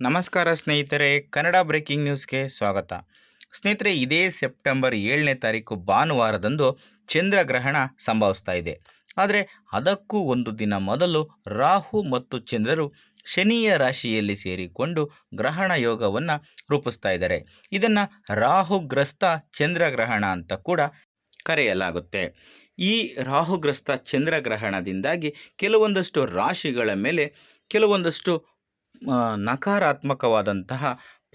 ನಮಸ್ಕಾರ ಸ್ನೇಹಿತರೆ, ಕನ್ನಡ ಬ್ರೇಕಿಂಗ್ ನ್ಯೂಸ್ಗೆ ಸ್ವಾಗತ. ಸ್ನೇಹಿತರೆ, ಇದೇ ಸೆಪ್ಟೆಂಬರ್ ಏಳನೇ ತಾರೀಕು ಭಾನುವಾರದಂದು ಚಂದ್ರಗ್ರಹಣ ಸಂಭವಿಸ್ತಾ ಇದೆ. ಆದರೆ ಅದಕ್ಕೂ ಒಂದು ದಿನ ಮೊದಲು ರಾಹು ಮತ್ತು ಚಂದ್ರರು ಶನಿಯ ರಾಶಿಯಲ್ಲಿ ಸೇರಿಕೊಂಡು ಗ್ರಹಣ ಯೋಗವನ್ನು ರೂಪಿಸ್ತಾ ಇದ್ದಾರೆ. ಇದನ್ನು ರಾಹುಗ್ರಸ್ತ ಚಂದ್ರಗ್ರಹಣ ಅಂತ ಕೂಡ ಕರೆಯಲಾಗುತ್ತೆ. ಈ ರಾಹುಗ್ರಸ್ತ ಚಂದ್ರಗ್ರಹಣದಿಂದಾಗಿ ಕೆಲವೊಂದಷ್ಟು ರಾಶಿಗಳ ಮೇಲೆ ಕೆಲವೊಂದಷ್ಟು ನಕಾರಾತ್ಮಕವಾದಂತಹ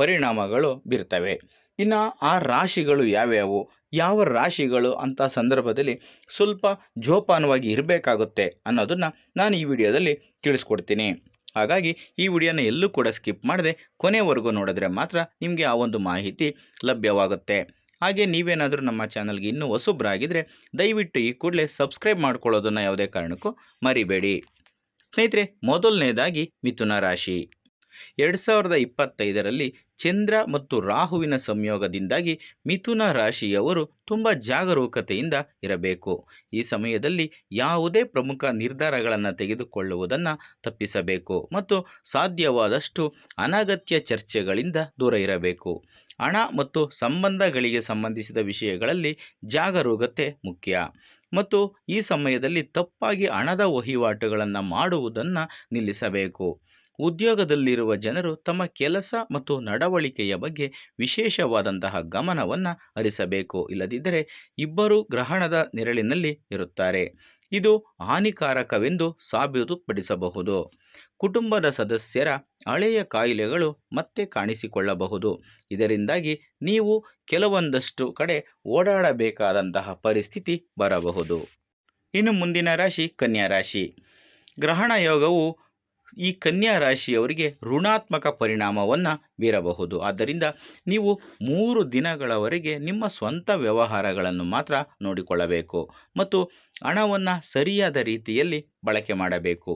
ಪರಿಣಾಮಗಳು ಬೀರ್ತವೆ. ಇನ್ನು ಆ ರಾಶಿಗಳು ಯಾವ್ಯಾವು? ಯಾವ ರಾಶಿಗಳು ಅಂತ ಸಂದರ್ಭದಲ್ಲಿ ಸ್ವಲ್ಪ ಜೋಪಾನವಾಗಿ ಇರಬೇಕಾಗುತ್ತೆ ಅನ್ನೋದನ್ನು ನಾನು ಈ ವಿಡಿಯೋದಲ್ಲಿ ತಿಳಿಸ್ಕೊಡ್ತೀನಿ. ಹಾಗಾಗಿ ಈ ವಿಡಿಯೋನ ಎಲ್ಲೂ ಕೂಡ ಸ್ಕಿಪ್ ಮಾಡದೆ ಕೊನೆವರೆಗೂ ನೋಡಿದ್ರೆ ಮಾತ್ರ ನಿಮಗೆ ಆ ಒಂದು ಮಾಹಿತಿ ಲಭ್ಯವಾಗುತ್ತೆ. ಹಾಗೆ ನೀವೇನಾದರೂ ನಮ್ಮ ಚಾನಲ್ಗೆ ಇನ್ನೂ ಹೊಸಬ್ರಾಗಿದ್ದರೆ ದಯವಿಟ್ಟು ಈ ಕೂಡಲೇ ಸಬ್ಸ್ಕ್ರೈಬ್ ಮಾಡ್ಕೊಳ್ಳೋದನ್ನು ಯಾವುದೇ ಕಾರಣಕ್ಕೂ ಮರಿಬೇಡಿ. ಸ್ನೇಹಿತರೆ, ಮೊದಲನೇದಾಗಿ ಮಿಥುನ ರಾಶಿ. ಎರಡು ಸಾವಿರದ ಇಪ್ಪತ್ತೈದರಲ್ಲಿ ಚಂದ್ರ ಮತ್ತು ರಾಹುವಿನ ಸಂಯೋಗದಿಂದಾಗಿ ಮಿಥುನ ರಾಶಿಯವರು ತುಂಬ ಜಾಗರೂಕತೆಯಿಂದ ಇರಬೇಕು. ಈ ಸಮಯದಲ್ಲಿ ಯಾವುದೇ ಪ್ರಮುಖ ನಿರ್ಧಾರಗಳನ್ನು ತೆಗೆದುಕೊಳ್ಳುವುದನ್ನು ತಪ್ಪಿಸಬೇಕು ಮತ್ತು ಸಾಧ್ಯವಾದಷ್ಟು ಅನಗತ್ಯ ಚರ್ಚೆಗಳಿಂದ ದೂರ ಇರಬೇಕು. ಹಣ ಮತ್ತು ಸಂಬಂಧಗಳಿಗೆ ಸಂಬಂಧಿಸಿದ ವಿಷಯಗಳಲ್ಲಿ ಜಾಗರೂಕತೆ ಮುಖ್ಯ. ಮತ್ತು ಈ ಸಮಯದಲ್ಲಿ ತಪ್ಪಾಗಿ ಹಣದ ವಹಿವಾಟುಗಳನ್ನು ಮಾಡುವುದನ್ನು ನಿಲ್ಲಿಸಬೇಕು. ಉದ್ಯೋಗದಲ್ಲಿರುವ ಜನರು ತಮ್ಮ ಕೆಲಸ ಮತ್ತು ನಡವಳಿಕೆಯ ಬಗ್ಗೆ ವಿಶೇಷವಾದಂತಹ ಗಮನವನ್ನು ಹರಿಸಬೇಕು. ಇಲ್ಲದಿದ್ದರೆ ಇಬ್ಬರು ಗ್ರಹಣದ ನೆರಳಿನಲ್ಲಿ ಇರುತ್ತಾರೆ. ಇದು ಹಾನಿಕಾರಕವೆಂದು ಸಾಬೀತುಪಡಿಸಬಹುದು. ಕುಟುಂಬದ ಸದಸ್ಯರ ಹಳೆಯ ಕಾಯಿಲೆಗಳು ಮತ್ತೆ ಕಾಣಿಸಿಕೊಳ್ಳಬಹುದು. ಇದರಿಂದಾಗಿ ನೀವು ಕೆಲವೊಂದಷ್ಟು ಕಡೆ ಓಡಾಡಬೇಕಾದಂತಹ ಪರಿಸ್ಥಿತಿ ಬರಬಹುದು. ಇನ್ನು ಮುಂದಿನ ರಾಶಿ ಕನ್ಯಾ ರಾಶಿ. ಗ್ರಹಣ ಯೋಗವು ಈ ಕನ್ಯಾ ರಾಶಿಯವರಿಗೆ ಋಣಾತ್ಮಕ ಪರಿಣಾಮವನ್ನು ಬೀರಬಹುದು. ಆದ್ದರಿಂದ ನೀವು ಮೂರು ದಿನಗಳವರೆಗೆ ನಿಮ್ಮ ಸ್ವಂತ ವ್ಯವಹಾರಗಳನ್ನು ಮಾತ್ರ ನೋಡಿಕೊಳ್ಳಬೇಕು ಮತ್ತು ಹಣವನ್ನು ಸರಿಯಾದ ರೀತಿಯಲ್ಲಿ ಬಳಕೆ ಮಾಡಬೇಕು.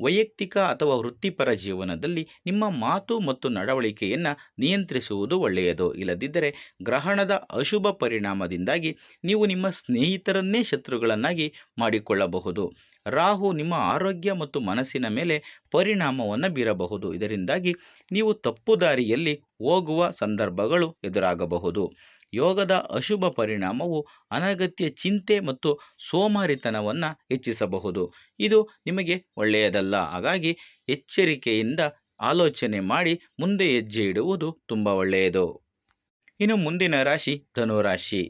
ವೈಯಕ್ತಿಕ ಅಥವಾ ವೃತ್ತಿಪರ ಜೀವನದಲ್ಲಿ ನಿಮ್ಮ ಮಾತು ಮತ್ತು ನಡವಳಿಕೆಯನ್ನು ನಿಯಂತ್ರಿಸುವುದು ಒಳ್ಳೆಯದು. ಇಲ್ಲದಿದ್ದರೆ ಗ್ರಹಣದ ಅಶುಭ ಪರಿಣಾಮದಿಂದಾಗಿ ನೀವು ನಿಮ್ಮ ಸ್ನೇಹಿತರನ್ನೇ ಶತ್ರುಗಳನ್ನಾಗಿ ಮಾಡಿಕೊಳ್ಳಬಹುದು. ರಾಹು ನಿಮ್ಮ ಆರೋಗ್ಯ ಮತ್ತು ಮನಸ್ಸಿನ ಮೇಲೆ ಪರಿಣಾಮವನ್ನು ಬೀರಬಹುದು. ಇದರಿಂದಾಗಿ ನೀವು ತಪ್ಪು ದಾರಿಯಲ್ಲಿ ಹೋಗುವ ಸಂದರ್ಭಗಳು ಎದುರಾಗಬಹುದು. ಯೋಗದ ಅಶುಭ ಪರಿಣಾಮವು ಅನಗತ್ಯ ಚಿಂತೆ ಮತ್ತು ಸೋಮಾರಿತನವನ್ನು ಹೆಚ್ಚಿಸಬಹುದು. ಇದು ನಿಮಗೆ ಒಳ್ಳೆಯದಲ್ಲ. ಹಾಗಾಗಿ ಎಚ್ಚರಿಕೆಯಿಂದ ಆಲೋಚನೆ ಮಾಡಿ ಮುಂದೆ ಹೆಜ್ಜೆ ಇಡುವುದು ತುಂಬ ಒಳ್ಳೆಯದು. ಇನ್ನು ಮುಂದಿನ ರಾಶಿ ಧನುರಾಶಿ.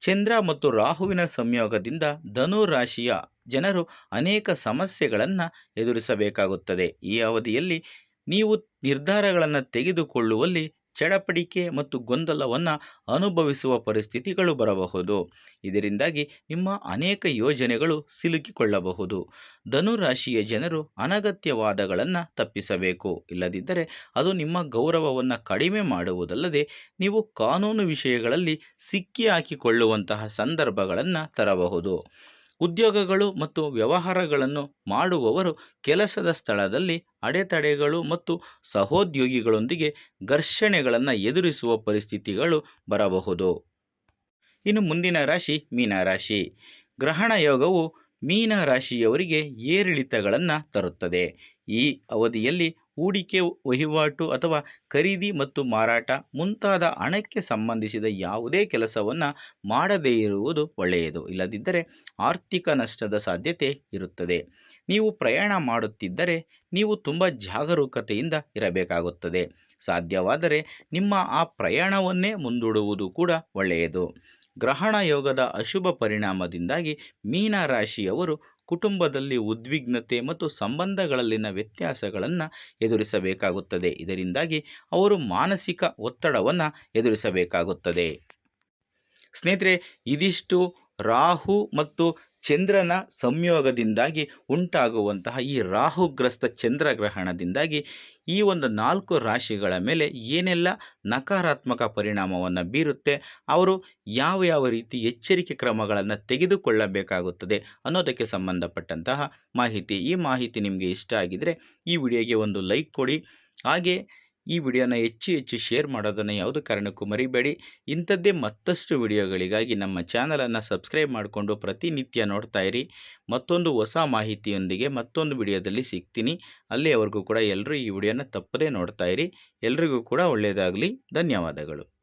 ಚಂದ್ರ ಮತ್ತು ರಾಹುವಿನ ಸಂಯೋಗದಿಂದ ಧನುರಾಶಿಯ ಜನರು ಅನೇಕ ಸಮಸ್ಯೆಗಳನ್ನು ಎದುರಿಸಬೇಕಾಗುತ್ತದೆ. ಈ ಅವಧಿಯಲ್ಲಿ ನೀವು ನಿರ್ಧಾರಗಳನ್ನು ತೆಗೆದುಕೊಳ್ಳುವಲ್ಲಿ ಚಡಪಡಿಕೆ ಮತ್ತು ಗೊಂದಲವನ್ನು ಅನುಭವಿಸುವ ಪರಿಸ್ಥಿತಿಗಳು ಬರಬಹುದು. ಇದರಿಂದಾಗಿ ನಿಮ್ಮ ಅನೇಕ ಯೋಜನೆಗಳು ಸಿಲುಕಿಕೊಳ್ಳಬಹುದು. ಧನುರಾಶಿಯ ಜನರು ಅನಗತ್ಯವಾದಗಳನ್ನು ತಪ್ಪಿಸಬೇಕು. ಇಲ್ಲದಿದ್ದರೆ ಅದು ನಿಮ್ಮ ಗೌರವವನ್ನು ಕಡಿಮೆ ಮಾಡುವುದಲ್ಲದೆ ನೀವು ಕಾನೂನು ವಿಷಯಗಳಲ್ಲಿ ಸಿಕ್ಕಿ ಹಾಕಿಕೊಳ್ಳುವಂತಹ ಸಂದರ್ಭಗಳನ್ನು ತರಬಹುದು. ಉದ್ಯೋಗಗಳು ಮತ್ತು ವ್ಯವಹಾರಗಳನ್ನು ಮಾಡುವವರು ಕೆಲಸದ ಸ್ಥಳದಲ್ಲಿ ಅಡೆತಡೆಗಳು ಮತ್ತು ಸಹೋದ್ಯೋಗಿಗಳೊಂದಿಗೆ ಘರ್ಷಣೆಗಳನ್ನು ಎದುರಿಸುವ ಪರಿಸ್ಥಿತಿಗಳು ಬರಬಹುದು. ಇನ್ನು ಮುಂದಿನ ರಾಶಿ ಮೀನರಾಶಿ ಗ್ರಹಣ ಯೋಗವು ಮೀನ ರಾಶಿಯವರಿಗೆ ಏರಿಳಿತಗಳನ್ನು ತರುತ್ತದೆ. ಈ ಅವಧಿಯಲ್ಲಿ ಹೂಡಿಕೆ ವಹಿವಾಟು ಅಥವಾ ಖರೀದಿ ಮತ್ತು ಮಾರಾಟ ಮುಂತಾದ ಹಣಕ್ಕೆ ಸಂಬಂಧಿಸಿದ ಯಾವುದೇ ಕೆಲಸವನ್ನು ಮಾಡದೇ ಇರುವುದು ಒಳ್ಳೆಯದು. ಇಲ್ಲದಿದ್ದರೆ ಆರ್ಥಿಕ ನಷ್ಟದ ಸಾಧ್ಯತೆ ಇರುತ್ತದೆ. ನೀವು ಪ್ರಯಾಣ ಮಾಡುತ್ತಿದ್ದರೆ ನೀವು ತುಂಬ ಜಾಗರೂಕತೆಯಿಂದ ಇರಬೇಕಾಗುತ್ತದೆ. ಸಾಧ್ಯವಾದರೆ ನಿಮ್ಮ ಆ ಪ್ರಯಾಣವನ್ನೇ ಮುಂದೂಡುವುದು ಕೂಡ ಒಳ್ಳೆಯದು. ಗ್ರಹಣ ಯೋಗದ ಅಶುಭ ಪರಿಣಾಮದಿಂದಾಗಿ ಮೀನ ರಾಶಿಯವರು ಕುಟುಂಬದಲ್ಲಿ ಉದ್ವಿಗ್ನತೆ ಮತ್ತು ಸಂಬಂಧಗಳಲ್ಲಿನ ವ್ಯತ್ಯಾಸಗಳನ್ನು ಎದುರಿಸಬೇಕಾಗುತ್ತದೆ. ಇದರಿಂದಾಗಿ ಅವರು ಮಾನಸಿಕ ಒತ್ತಡವನ್ನು ಎದುರಿಸಬೇಕಾಗುತ್ತದೆ. ಸ್ನೇಹಿತರೆ, ಇದಿಷ್ಟು ರಾಹು ಮತ್ತು ಚಂದ್ರನ ಸಂಯೋಗದಿಂದಾಗಿ ಉಂಟಾಗುವಂತಹ ಈ ರಾಹುಗ್ರಸ್ತ ಚಂದ್ರಗ್ರಹಣದಿಂದಾಗಿ ಈ ಒಂದು ನಾಲ್ಕು ರಾಶಿಗಳ ಮೇಲೆ ಏನೆಲ್ಲ ನಕಾರಾತ್ಮಕ ಪರಿಣಾಮವನ್ನು ಬೀರುತ್ತೆ, ಅವರು ಯಾವ ಯಾವ ರೀತಿ ಎಚ್ಚರಿಕೆ ಕ್ರಮಗಳನ್ನು ತೆಗೆದುಕೊಳ್ಳಬೇಕಾಗುತ್ತದೆ ಅನ್ನೋದಕ್ಕೆ ಸಂಬಂಧಪಟ್ಟಂತಹ ಮಾಹಿತಿ. ಈ ಮಾಹಿತಿ ನಿಮಗೆ ಇಷ್ಟ ಆಗಿದರೆ ಈ ವಿಡಿಯೋಗೆ ಒಂದು ಲೈಕ್ ಕೊಡಿ. ಹಾಗೆ ಈ ವಿಡಿಯೋನ ಹೆಚ್ಚು ಹೆಚ್ಚು ಶೇರ್ ಮಾಡೋದನ್ನು ಯಾವುದೇ ಕಾರಣಕ್ಕೂ ಮರಿಬೇಡಿ. ಇಂಥದ್ದೇ ಮತ್ತಷ್ಟು ವಿಡಿಯೋಗಳಿಗಾಗಿ ನಮ್ಮ ಚಾನಲನ್ನು ಸಬ್ಸ್ಕ್ರೈಬ್ ಮಾಡಿಕೊಂಡು ಪ್ರತಿನಿತ್ಯ ನೋಡ್ತಾ ಇರಿ. ಮತ್ತೊಂದು ಹೊಸ ಮಾಹಿತಿಯೊಂದಿಗೆ ಮತ್ತೊಂದು ವಿಡಿಯೋದಲ್ಲಿ ಸಿಗ್ತೀನಿ. ಅಲ್ಲಿಯವರೆಗೂ ಕೂಡ ಎಲ್ಲರೂ ಈ ವಿಡಿಯೋನ ತಪ್ಪದೇ ನೋಡ್ತಾ ಇರಿ. ಎಲ್ರಿಗೂ ಕೂಡ ಒಳ್ಳೆಯದಾಗಲಿ. ಧನ್ಯವಾದಗಳು.